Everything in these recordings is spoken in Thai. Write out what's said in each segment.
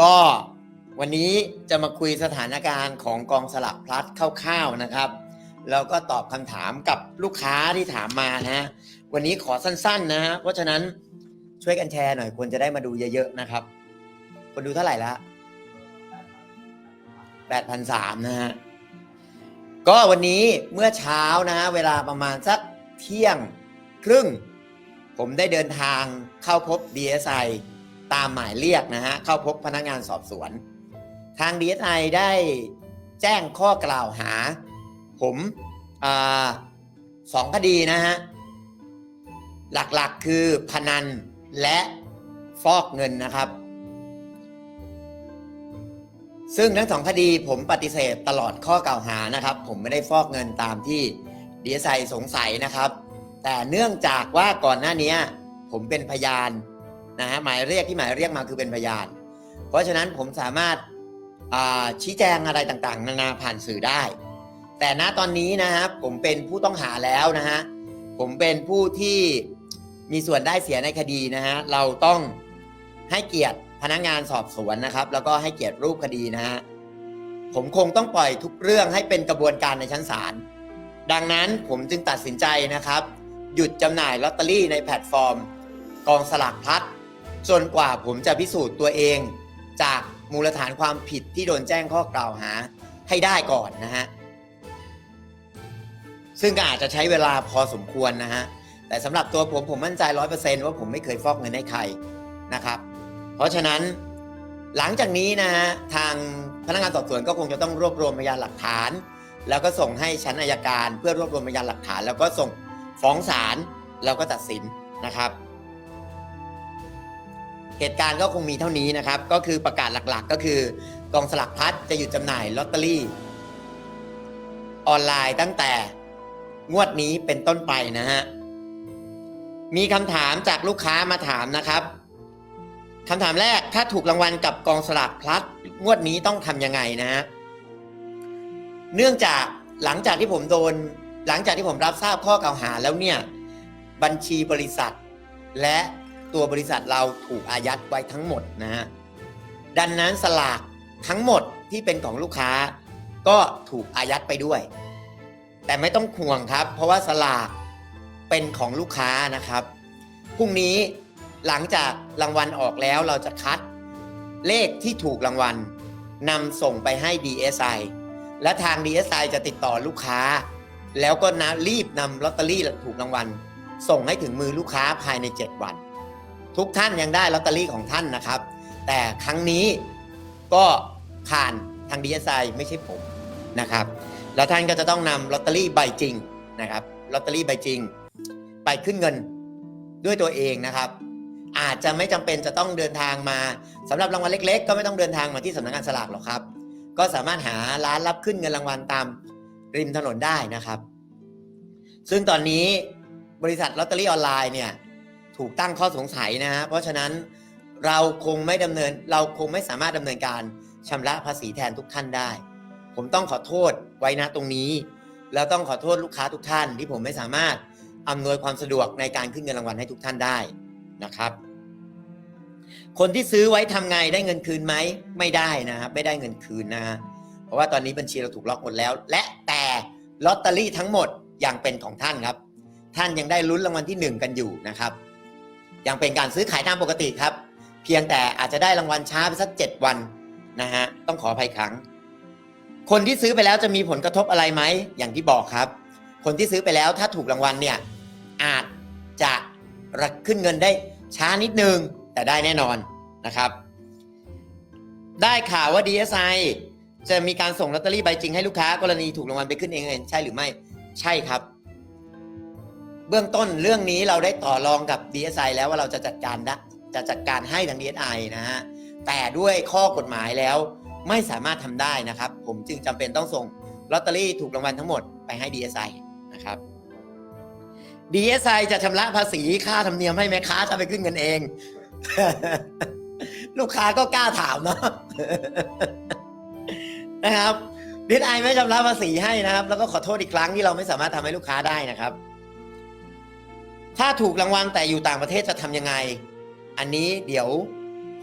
ก็วันนี้จะมาคุยสถานการณ์ของกองสลักพลัดคร่าวๆนะครับ แล้วก็ตอบคำถามกับลูกค้าที่ถามมานะฮะวันนี้ขอสั้นๆนะฮะเพราะฉะนั้นช่วยกันแชร์หน่อยคนจะได้มาดูเยอะๆนะครับ คนดูเท่าไหร่ละแปดพันสามนะฮะก็วันนี้เมื่อเช้านะฮะเวลาประมาณสักเที่ยงครึ่ง ผมได้เดินทางเข้าพบ DSI ตามหมายเรียกนะฮะเข้าพบพนักงานสอบสวน ทาง DSI ได้แจ้งข้อกล่าวหา ผมอสองคดีนะฮะ หลักๆคือพนันและฟอกเงินนะครับ ซึ่งทั้งสองคดีผมปฏิเสธตลอดข้อกล่าวหานะครับ ผมไม่ได้ฟอกเงินตามที่ดีไซสงสัยนะครับ แต่เนื่องจากว่าก่อนหน้านี้ผมเป็นพยาน นะฮะหมายเรียกที่หมายเรียกมาคือเป็นพยาน เพราะฉะนั้นผมสามารถชี้แจงอะไรต่างๆ นานาผ่านสื่อได้ แต่ณตอนนี้นะฮะผมเป็นผู้ต้องหาแล้วนะฮะผมเป็นผู้ที่มีส่วนได้เสียในคดีนะฮะเราต้องให้เกียรติพนักงานสอบสวนนะครับ แล้วก็ให้เกียรติรูปคดีนะฮะผมคงต้องปล่อยทุกเรื่องให้เป็นกระบวนการในชั้นศาลดังนั้นผมจึงตัดสินใจนะครับ หยุดจำหน่ายลอตเตอรี่ในแพลตฟอร์ม กองสลากพลัด จนกว่าผมจะพิสูจน์ตัวเองจากมูลฐานความผิดที่โดนแจ้งข้อกล่าวหาให้ได้ก่อนนะฮะ ซึ่งก็อาจจะใช้เวลาพอสมควรนะฮะ แต่สำหรับตัวผมผมมั่นใจร้อยเปอร์เซนต์ว่าผมไม่เคยฟอกเงินให้ใครนะครับ เพราะฉะนั้นหลังจากนี้นะฮะทางพนักงานสอบสวนก็คงจะต้องรวบรวมพยานหลักฐาน แล้วก็ส่งให้ชั้นอายการ เพื่อรวบรวมพยานหลักฐาน แล้วก็ส่งฟ้องศาลแล้วก็ตัดสินนะครับ เหตุการณ์ก็คงมีเท่านี้นะครับ ก็คือประกาศหลักๆ ก็คือกองสลักพัดจะหยุดจำหน่ายลอตเตอรี่ ออนไลน์ตั้งแต่งวดนี้เป็นต้นไปนะฮะ มีคำถามจากลูกค้ามาถามนะครับคำถามแรกถ้าถูกรางวัลกับกองสลากพลัดงวดนี้ต้องทำยังไงนะฮะ เนื่องจากหลังจากที่ผมโดน หลังจากที่ผมรับทราบข้อกล่าวหาแล้วเนี่ย บัญชีบริษัท และ ตัวบริษัทเราถูกอายัดไว้ทั้งหมดนะฮะดังนั้นสลากทั้งหมดที่เป็นของลูกค้า ก็ถูกอายัดไปด้วย แต่ไม่ต้องห่วงครับ เพราะว่าสลากเป็นของลูกค้านะครับพรุ่งนี้หลังจากรางวัลออกแล้วเราจะคัด เลขที่ถูกรางวัลนำส่งไปให้ DSI และทาง DSI จะติดต่อลูกค้า แล้วก็นะรีบนำลอตเตอรี่ถูกรางวัลส่งให้ถึงมือลูกค้าภายใน 7 วัน ทุกท่านยังได้ลอตเตอรี่ของท่านนะครับ แต่ครั้งนี้ก็ผ่านทาง DSI ไม่ใช่ผมนะครับ แล้วท่านก็จะต้องนำลอตเตอรี่ใบจริงนะครับลอตเตอรี่ใบจริง ไปขึ้นเงินด้วยตัวเองนะครับ อาจจะไม่จำเป็นจะต้องเดินทางมาสำหรับรางวัลเล็ก ๆ ก็ไม่ต้องเดินทางมาที่สำนักงานสลากหรอกครับ ก็สามารถหาร้านรับขึ้นเงินรางวัลตามริมถนนได้นะครับ ซึ่งตอนนี้บริษัทลอตเตอรี่ออนไลน์เนี่ย ถูกตั้งข้อสงสัยนะฮะเพราะฉะนั้นเราคงไม่ดำเนินเราคงไม่สามารถดำเนินการชำระภาษีแทนทุกท่านได้ ผมต้องขอโทษไว้นะตรงนี้แล้วต้องขอโทษลูกค้าทุกท่าน ที่ผมไม่สามารถอำนวยความสะดวกในการขึ้นเงินรางวัลให้ทุกท่านได้นะครับ คนที่ซื้อไว้ทำไงได้เงินคืนไหมไม่ได้นะครับไม่ได้เงินคืนนะเพราะว่าตอนนี้บัญชีเราถูกล็อกหมดแล้ว และแต่ลอตเตอรี่ทั้งหมดยังเป็นของท่านครับ ท่านยังได้ลุ้นรางวัลที่หนึ่งกันอยู่นะครับ ยังเป็นการซื้อขายตามปกติครับ เพียงแต่อาจจะได้รางวัลช้าไปสักเจ็ดวันนะฮะต้องขออภัยครั้ง คนที่ซื้อไปแล้วจะมีผลกระทบอะไรไหมอย่างที่บอกครับ คนที่ซื้อไปแล้วถ้าถูกรางวัลเนี่ยอาจจะรักขึ้นเงินได้ช้านิดนึง แต่ได้แน่นอนนะครับ ได้ข่าวว่า DSI จะมีการส่งลอตเตอรี่ใบจริงให้ลูกค้ากรณีถูกรางวัลไปขึ้นเองใช่หรือไม่ ใช่ครับ เบื้องต้นเรื่องนี้เราได้ต่อรองกับ DSI แล้วว่าเราจะจัดการได้จะจัดการให้ทาง DSI นะฮะแต่ด้วยข้อกฎหมายแล้วไม่สามารถทำได้นะครับ ผมจึงจำเป็นต้องส่งลอตเตอรี่ถูกรางวัลทั้งหมดไปให้ DSI นะครับ DSI จะชำระภาษีค่าธรรมเนียมให้แม่ค้าถ้าไปขึ้นเงินเอง ลูกค้าก็กล้าถามเนาะนะครับ DSI ไม่ชำระภาษีให้นะครับ แล้วก็ขอโทษอีกครั้งที่เราไม่สามารถทำให้ลูกค้าได้นะครับ ถ้าถูกรางวัลแต่อยู่ต่างประเทศจะทำยังไง อันนี้เดี๋ยว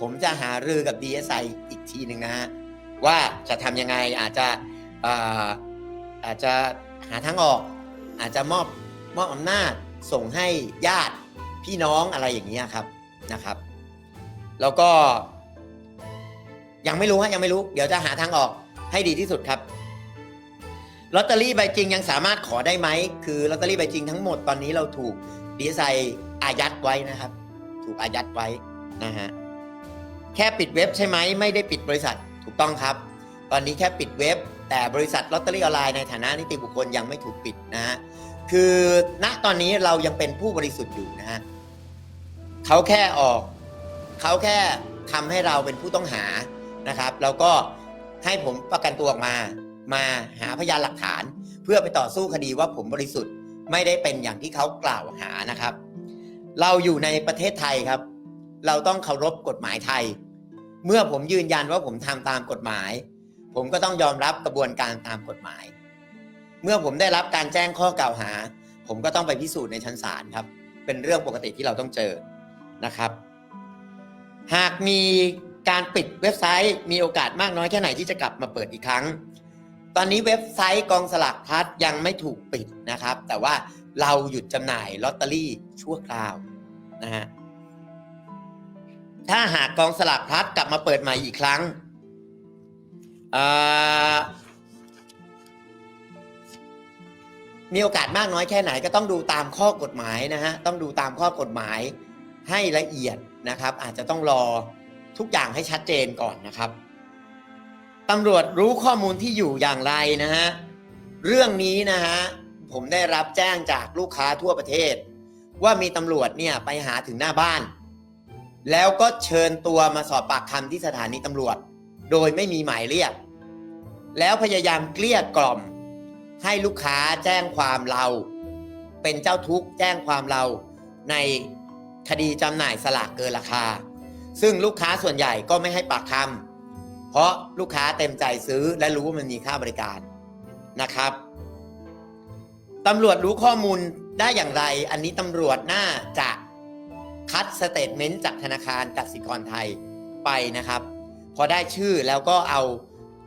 ผมจะหารือกับ DSI อีกทีหนึ่งนะฮะว่าจะทำยังไงอาจจะอาจจะหาทางออก อาจจะมอบมอบอำนาจส่งให้ญาติพี่น้องอะไรอย่างนี้ยครับนะครับ แล้วก็ ยังไม่รู้ฮะยังไม่รู้ เดี๋ยวจะหาทางออกให้ดีที่สุดครับลอตเตอรี่ใบจริงยังสามารถขอได้ไหมคือลอตเตอรี่ใบจริงทั้งหมดตอนนี้เราถูก ดีไซน์อายัดไว้นะครับ ถูกอายัดไว้นะฮะแค่ปิดเว็บใช่ไหมไม่ได้ปิดบริษัทถูกต้องครับ ตอนนี้แค่ปิดเว็บ แต่บริษัทลอตเตอรี่ออนไลน์ในฐานะนิติบุคคลยังไม่ถูกปิดนะฮะคือณตอนนี้เรายังเป็นผู้บริสุทธิ์อยู่นะฮะเขาแค่ออกเขาแค่ทำให้เราเป็นผู้ต้องหานะครับ แล้วก็ให้ผมประกันตัวออกมา มาหาพยานหลักฐาน เพื่อไปต่อสู้คดีว่าผมบริสุทธิ์ ไม่ได้เป็นอย่างที่เขากล่าวหานะครับ เราอยู่ในประเทศไทยครับ เราต้องเคารพกฎหมายไทย เมื่อผมยืนยันว่าผมทำตามกฎหมาย ผมก็ต้องยอมรับกระบวนการตามกฎหมาย เมื่อผมได้รับการแจ้งข้อกล่าวหา ผมก็ต้องไปพิสูจน์ในชั้นศาลครับ เป็นเรื่องปกติที่เราต้องเจอนะครับ หากมีการปิดเว็บไซต์มีโอกาสมากน้อยแค่ไหนที่จะกลับมาเปิดอีกครั้ง ตอนนี้เว็บไซต์กองสลากพลัดยังไม่ถูกปิดนะครับ แต่ว่าเราหยุดจำหน่ายลอตเตอรี่ชั่วคราวนะฮะถ้าหากกองสลากพลัดกลับมาเปิดใหม่อีกครั้งมีโอกาสมากน้อยแค่ไหนก็ต้องดูตามข้อกฎหมายนะฮะต้องดูตามข้อกฎหมายให้ละเอียดนะครับ อาจจะต้องรอทุกอย่างให้ชัดเจนก่อนนะครับ ตำรวจรู้ข้อมูลที่อยู่อย่างไรนะฮะ เรื่องนี้นะฮะ ผมได้รับแจ้งจากลูกค้าทั่วประเทศ ว่ามีตำรวจเนี่ยไปหาถึงหน้าบ้าน แล้วก็เชิญตัวมาสอบปากคำที่สถานีตำรวจ โดยไม่มีหมายเรียก แล้วพยายามเกลี้ยกล่อม ให้ลูกค้าแจ้งความเรา เป็นเจ้าทุกข์แจ้งความเราในคดีจำหน่ายสลากเกินราคา ซึ่งลูกค้าส่วนใหญ่ก็ไม่ให้ปากคำ เพราะลูกค้าเต็มใจซื้อและรู้ว่ามันมีค่าบริการนะครับตำรวจรู้ข้อมูลได้อย่างไร อันนี้ตำรวจน่าจะคัดสเตทเมนต์จากธนาคารกสิกรไทยไปนะครับ พอได้ชื่อแล้วก็เอา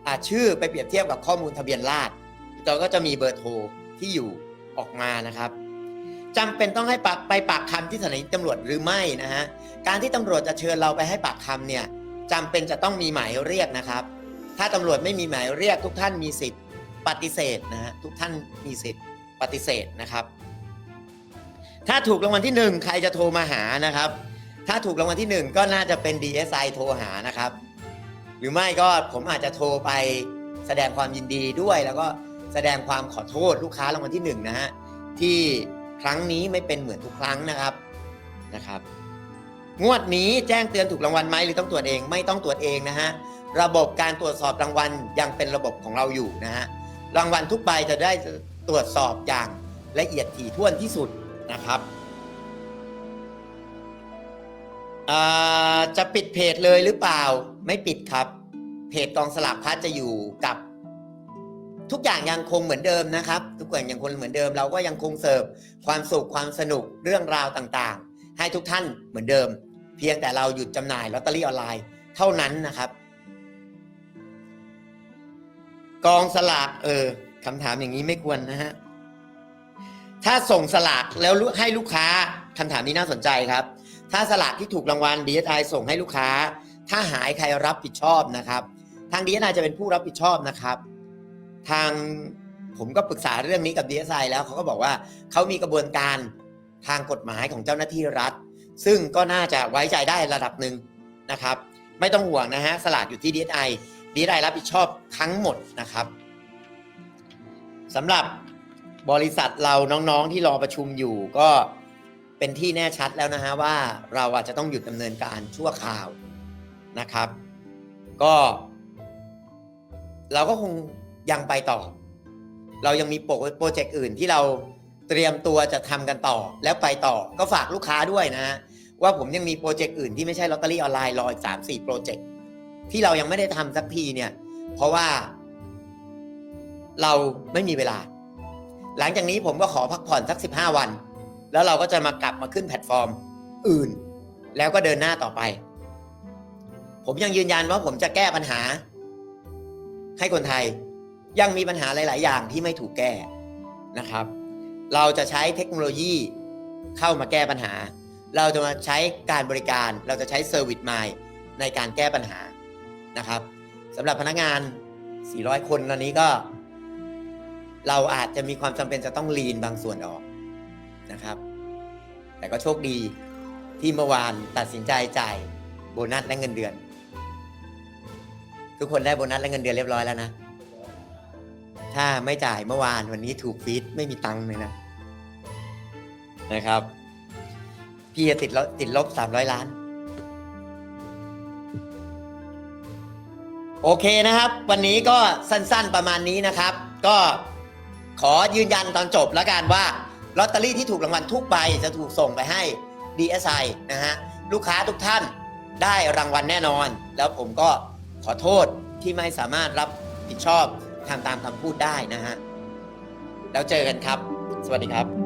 อาชื่อไปเปรียบเทียบกับข้อมูลทะเบียนราษฎรเราก็จะมีเบอร์โทรที่อยู่ออกมานะครับจำเป็นต้องให้ปากไปปากคำที่สถานีตำรวจหรือไม่นะฮะการที่ตำรวจจะเชิญเราไปให้ปากคำเนี่ย จำเป็นจะต้องมีหมายเรียกนะครับ ถ้าตำรวจไม่มีหมายเรียก ทุกท่านมีสิทธิ์ปฏิเสธนะฮะทุกท่านมีสิทธิ์ปฏิเสธนะครับ ถ้าถูกรางวัลที่หนึ่งใครจะโทรมาหานะครับ ถ้าถูกรางวัลที่หนึ่งก็น่าจะเป็น DSI โทรหานะครับ หรือไม่ก็ผมอาจจะโทรไปแสดงความยินดีด้วยแล้วก็แสดงความขอโทษลูกค้ารางวัลที่หนึ่งนะฮะที่ครั้งนี้ไม่เป็นเหมือนทุกครั้งนะครับนะครับ งวดนี้แจ้งเตือนถูกรางวัลไหมหรือต้องตรวจเองไม่ต้องตรวจเองนะฮะระบบการตรวจสอบรางวัลยังเป็นระบบของเราอยู่นะฮะรางวัลทุกใบจะได้ตรวจสอบอย่างละเอียดถี่ถ้วนที่สุดนะครับจะปิดเพจเลยหรือเปล่าไม่ปิดครับ เพจกองสลากพัดจะอยู่กับ ทุกอย่างยังคงเหมือนเดิมนะครับ ทุกอย่างยังคงเหมือนเดิม เราก็ยังคงเสิร์ฟความสุขความสนุกเรื่องราวต่างๆ ให้ทุกท่านเหมือนเดิม เพียงแต่เราหยุดจำหน่ายลอตเตอรี่ออนไลน์เท่านั้นนะครับ กองสลากเออคำถามอย่างนี้ไม่ควรนะฮะถ้าส่งสลากแล้วให้ลูกค้าคำถามนี้น่าสนใจครับ ถ้าสลากที่ถูกรางวัล DSI ส่งให้ลูกค้า ถ้าหายใครรับผิดชอบนะครับ ทาง DSI จะเป็นผู้รับผิดชอบนะครับ ทางผมก็ปรึกษาเรื่องนี้กับ DSI แล้วเขาก็บอกว่าเขามีกระบวนการทางกฎหมายของเจ้าหน้าที่รัฐ ซึ่งก็น่าจะไว้ใจได้ระดับหนึ่งนะครับ ไม่ต้องห่วงนะฮะสลากอยู่ที่ DSI DSI รับผิดชอบทั้งหมดนะครับสำหรับบริษัทเราน้องๆที่รอประชุมอยู่ก็เป็นที่แน่ชัดแล้วนะฮะว่าเราอาจจะต้องหยุดดำเนินการชั่วคราวนะครับ ก็ เราก็คงยังไปต่อ เรายังมีโปรเจกต์อื่นที่เรา เตรียมตัวจะทำกันต่อแล้วไปต่อก็ฝากลูกค้าด้วยนะฮะว่าผมยังมีโปรเจกต์อื่นที่ไม่ใช่ลอตเตอรี่ออนไลน์รออีกสามสี่โปรเจกต์ที่เรายังไม่ได้ทำสักทีเนี่ย เพราะว่า เราไม่มีเวลา หลังจากนี้ผมก็ขอพักผ่อนสักสิบห้าวัน แล้วเราก็จะมากลับมาขึ้นแพลตฟอร์ม อื่น แล้วก็เดินหน้าต่อไป ผมยังยืนยันว่าผมจะแก้ปัญหา ให้คนไทยยังมีปัญหาหลาย ๆ อย่างที่ไม่ถูกแก้นะครับ เราจะใช้เทคโนโลยีเข้ามาแก้ปัญหา เราจะมาใช้การบริการ เราจะใช้เซอร์วิสมายในการแก้ปัญหานะครับสำหรับพนักงาน 400 คนตอนนี้ก็ เราอาจจะมีความจำเป็นจะต้องลีนบางส่วนออกนะครับ แต่ก็โชคดีที่เมื่อวานตัดสินใจจ่ายโบนัสและเงินเดือน ทุกคนได้โบนัสและเงินเดือนเรียบร้อยแล้วนะ ถ้าไม่จ่ายเมื่อวานวันนี้ถูกฟีดไม่มีตังค์เลยนะ นะครับ พี่จะติดลบติดลบสามร้อยล้าน โอเคนะครับ วันนี้ก็สั้นๆประมาณนี้นะครับ ก็ขอยืนยันตอนจบแล้วกันว่าลอตเตอรี่ที่ถูกรางวัลทุกใบจะถูกส่งไปให้ DSI นะฮะลูกค้าทุกท่านได้รางวัลแน่นอน แล้วผมก็ขอโทษที่ไม่สามารถรับผิดชอบ ทำตามคำพูดได้นะฮะ แล้วเจอกันครับ สวัสดีครับ